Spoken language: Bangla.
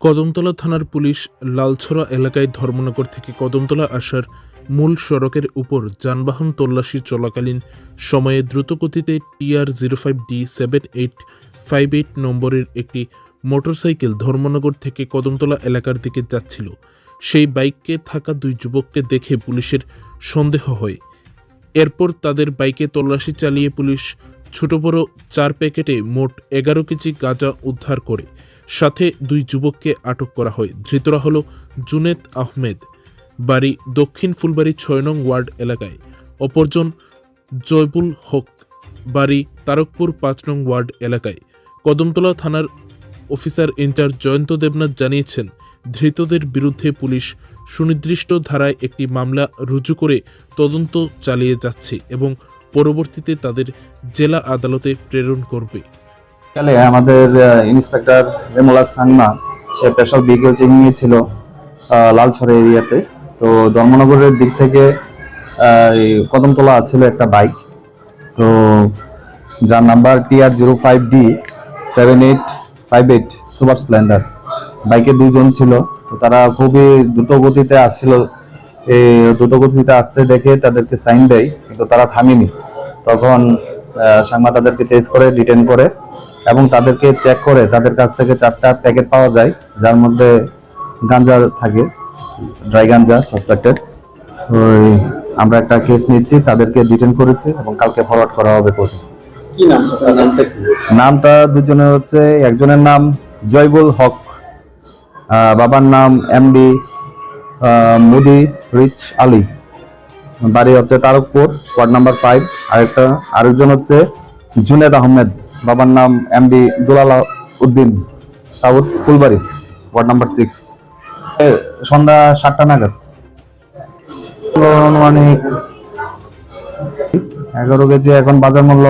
কদমতলা থানার পুলিশ লালছড়া এলাকায় ধর্মনগর থেকে কদমতলা আসার মূল সড়কের উপর যানবাহন তল্লাশি চলাকালীন সময়ে দ্রুতগতিতে TR zero five D seven eight five eight নম্বরের একটি মোটরসাইকেল ধর্মনগর থেকে কদমতলা এলাকার দিকে যাচ্ছিল। সেই বাইকে থাকা দুই যুবককে দেখে পুলিশের সন্দেহ হয়। এরপর তাদের বাইকে তল্লাশি চালিয়ে পুলিশ ছোট বড় চার প্যাকেটে মোট এগারো কেজি গাঁজা উদ্ধার করে। সাথে দুই যুবককে আটক করা হয়। ধৃতরা হল জুনেদ আহমেদ, বাড়ি দক্ষিণ ফুলবাড়ি ছয় নং ওয়ার্ড এলাকায়। অপরজন জয়বুল হক, বাড়ি তারকপুর পাঁচ নং ওয়ার্ড এলাকায়। কদমতলা থানার অফিসার ইনচার্জ জয়ন্ত দেবনাথ জানিয়েছেন, ধৃতদের বিরুদ্ধে পুলিশ সুনির্দিষ্ট ধারায় একটি মামলা রুজু করে তদন্ত চালিয়ে যাচ্ছে এবং পরবর্তীতে তাদের জেলা আদালতে প্রেরণ করবে। কালে আমাদের ইন্সপেক্টর রেমোলা সাংমা, সে স্পেশাল ভেহিকেল চেকিং এ ছিল লালছড়া এরিয়াতে। তো ধর্মনগরের দিক থেকে কদমতলা ছিল একটা বাইক তো যার number TR zero five D seven eight five eight Super Splendor বাইকে দুজন ছিল। তারা খুবই দ্রুত গতিতে আসছিল। এই দ্রুত গতিতে আসতে দেখে তাদেরকে সাইন দেয়, কিন্তু তারা থামেনি। তখন সাংমা তাদেরকে চেস করে ডিটেন করে। এবং তাদেরকে চেক করে তাদের কাছ থেকে চারটা প্যাকেট পাওয়া যায় যার মধ্যে গাঞ্জা থাকে ড্রাই গাঞ্জা সাসপেক্টেড ওই আমরা একটা কেস নিচ্ছি তাদেরকে ডিটেন করেছি এবং কালকে ফরওয়ার্ড করা হবে কোর্টে নামটা দুজনের হচ্ছে একজনের নাম জয়বুল হক বাবার নাম এমডি মুদি রিচ আলী। বাড়ি হচ্ছে তারকপুর ওয়ার্ড নাম্বার ফাইভ আরেকটা আরেকজন হচ্ছে জুনেদ আহমেদ, বাবার নাম M B Dulal Uddin, south Phulbari, ward number six. সন্ধ্যা সাতটা নাগাদ। আনুমানিক এগারো কেজি এখন বাজার মূল্য